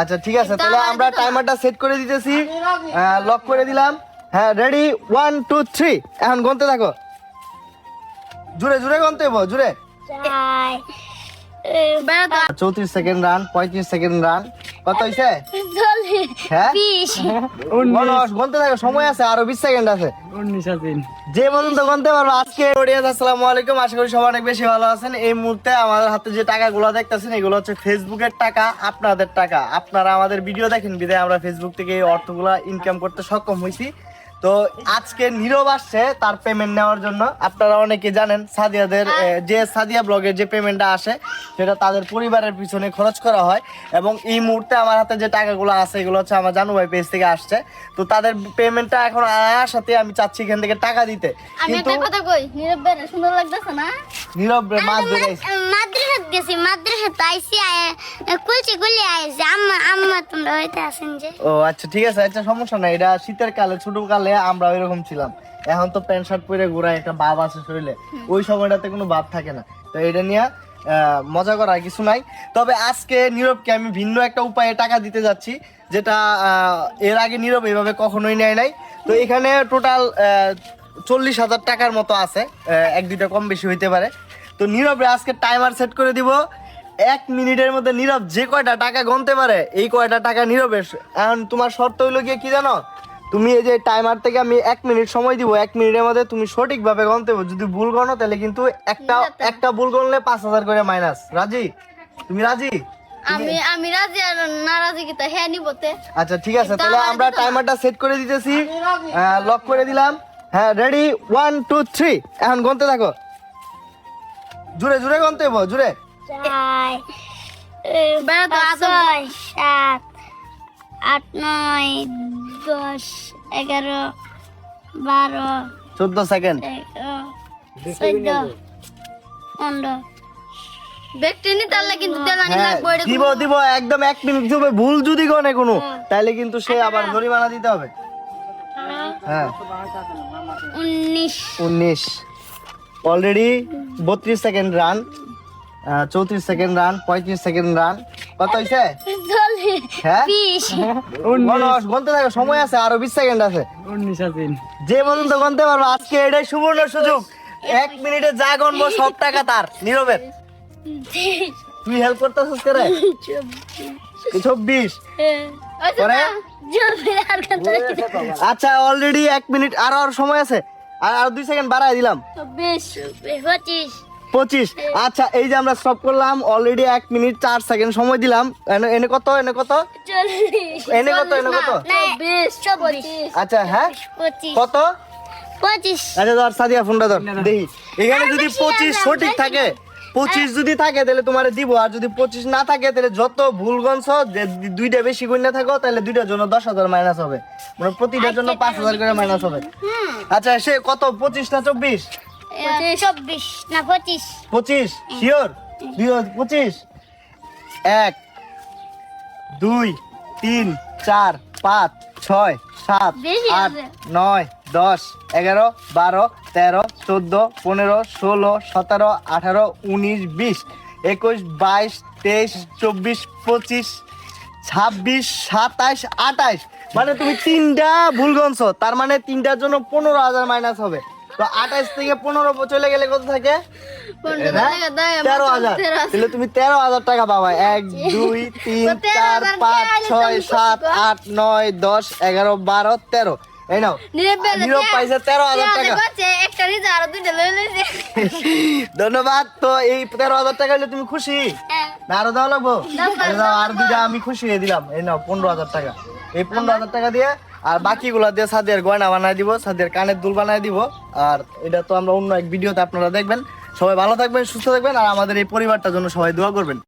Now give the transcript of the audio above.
আচ্ছা ঠিক আছে তাহলে আমরা টাইমারটা সেট করে দিতেছি। লক করে দিলাম। হ্যাঁ রেডি ওয়ান টু থ্রি এখন গুনতে থাকো। জুড়ে জুড়ে গুনতে হব জুড়ে চৌত্রিশ সেকেন্ড রান পঁয়ত্রিশ সেকেন্ড রান কত হয়েছে হ্যাঁ? বিশ গণস, গুনতে থাকো সময় আছে আরও বিশ সেকেন্ড আছে। যে পর্যন্ত গুনতে পারব আজকে অডিয়েন্স আসসালামু আলাইকুম। আশা করি সবাই অনেক বেশি ভালো আছেন। এই মুহূর্তে আমাদের হাতে যে টাকাগুলো দেখতেছেন এগুলো হচ্ছে ফেসবুকের টাকা আপনাদের টাকা। আপনারা আমাদের ভিডিও দেখেন বিদায় আমরা ফেসবুক থেকে এই অর্থগুলো ইনকাম করতে সক্ষম হয়েছি তো আজকে নীরব আসছে তার পেমেন্ট নেওয়ার জন্য। আপনারা অনেকে জানেন সাদিয়াদের যে সাদিয়া ব্লগের যে পেমেন্টটা আসে সেটা তাদের পরিবারের পিছনে খরচ করা হয়। এবং এই মুহূর্তে আমার হাতে যে টাকাগুলো আছে এগুলো হচ্ছে আমার জানু ভাই পেজ থেকে আসছে। তো তাদের পেমেন্টটা এখন আয়ার সাথে আমি চাচ্ছি এখান থেকে টাকা দিতে। আমি কিন্তু একটা কথা কই নীরব বেড়া সুন্দর লাগতেছে না? নীরব রে মাছ ধরে মাদ্রাসাত গেছি মাদ্রাসাত কুলচি গুলি আম্মা আম্মা তোমরা হইতে আসেন যে। ও আচ্ছা ঠিক আছে আচ্ছা সমস্যা নাই। এটা শীতের কালে ছোট কালে আমরা ওইরকম ছিলাম। এখন তো প্যান্ট শার্ট পরে ঘোরা একটা ভাব আছে শরীরে। ওই সময়টাতে কোনো ভাব থাকে না। তো এটা নিয়ে মজা করার কিছু নাই। তবে আজকে নীরবকে আমি ভিন্ন একটা উপায়ে টাকা দিতে যাচ্ছি, যেটা এর আগে নীরব এইভাবে কখনোই নেয় নাই। তো এখানে টোটাল চল্লিশ হাজার টাকার মতো আছে। এক দুইটা কম বেশি হইতে পারে। তো নীরবে আজকে টাইমার সেট করে দিব। এক মিনিটের মধ্যে নীরব যে কয়টা টাকা গনতে পারে, এই কয়টা টাকা নীরবের। এখন তোমার শর্ত হইল গিয়ে কি জানো? তুমি এই যে টাইমার থেকে আমি এক মিনিট সময় দিব এক মিনিটের মধ্যে তুমি সঠিকভাবে গনতে হবে যদি ভুল গনো তাহলে কিন্তু একটা একটা ভুল গনলে পাঁচ হাজার করে মাইনাস রাজি? তুমি রাজি? আমি আমি রাজি আর না রাজি কি তা? হ্যাঁ নিবতে আচ্ছা ঠিক আছে। তাহলে আমরা টাইমারটা সেট করে দিতেছি। লক করে দিলাম। হ্যাঁ রেডি ওয়ান টু থ্রি এখন গনতে থাকো। জুড়ে জুড়ে গনতে হব জুড়ে ছয় সাত আট নয় দশ এগারো বারো চোদ্দ সেকেন্ড চোদ্দ পনেরো। ব্যক্তি তাহলে কিন্তু দেলানি হ্যাঁ লাগবে দিব দিব একদম এক মিনিট দিব ভুল যদি গনে কোনো তাহলে কিন্তু সে আবার জরিমানা দিতে হবে। হ্যাঁ। উনিশ। উনিশ। অলরেডি বত্রিশ সেকেন্ড রান চৌত্রিশ সেকেন্ড রান পঁয়ত্রিশ সেকেন্ড রান কত হয়েছে গনতে থাকো সময় আছে আরও বিশ সেকেন্ড আছে। যে পর্যন্ত গনতে পারব আজকে এটাই সুবর্ণ সুযোগ। এক মিনিটে যা গনবো সব টাকা তার নীরবের। তুই হেল্প করতেছিস করে চব্বিশ। আচ্ছা অলরেডি এক মিনিট আর আর সময় আছে। আর আর দুই সেকেন্ড বাড়াই দিলাম। চব্বিশ পঁচিশ। পঁচিশ। আচ্ছা এই যে আমরা স্টপ করলাম অলরেডি এক মিনিট চার সেকেন্ড সময় দিলাম। এনে- এনে কত এনে কত? এনে কত, এনে কত? আচ্ছা হ্যাঁ? কত? পঁচিশ। আচ্ছা ধর সাদিয়া ফোনটা ধর দেখি। এখানে যদি পঁচিশ সঠিক থাকে পঁচিশ যদি থাকে তাহলে তোমার দিব। আর যদি পঁচিশ না থাকে তাহলে যত ভুল গঞ্চ দুইটা বেশি গুণে থাকো তাহলে দুইটার জন্য দশ হাজার মাইনাস হবে। মানে প্রতিটার জন্য পাঁচ হাজার করে মাইনাস হবে। আচ্ছা সে কত? পঁচিশ না চব্বিশ? চব্বিশ না পঁচিশ। পঁচিশ শিওর? দুই পঁচিশ। এক দুই তিন চার পাঁচ ছয় সাত আট নয় দশ এগারো বারো তেরো চোদ্দ পনেরো ষোলো সতেরো আঠারো উনিশ বিশ একুশ বাইশ তেইশ চব্বিশ পঁচিশ ছাব্বিশ সাতাশ আঠাশ মানে তুমি তিনটা ভুল গনছো। তার মানে তিনটার জন্য পনেরো হাজার মাইনাস হবে। তো আঠাশ থেকে পনেরো চলে গেলে কত থাকে? তেরো হাজার। তাহলে তুমি তেরো হাজার টাকা পাবা। এক দুই তিন চার পাঁচ ছয় সাত আট নয় দশ এগারো বারো তেরো। এই নাও। নীরব পাইছে তেরো হাজার টাকা। ধন্যবাদ। তো এই তেরো হাজার টাকা হলে তুমি খুশি? হ্যাঁ। না আরও দেওয়া লাগবো। আর দুইটা আমি খুশি হয়ে দিলাম। এই নাও পনেরো হাজার টাকা। এই পনেরো হাজার টাকা দিয়ে আর বাকিগুলো দিয়ে সাদের গয়না বানায় দিব সাদের কানের দুল বানায় দিব। আর এটা তো আমরা অন্য এক ভিডিওতে আপনারা দেখবেন। সবাই ভালো থাকবেন, সুস্থ থাকবেন, আর আমাদের এই পরিবারটার জন্য সবাই দোয়া করবেন।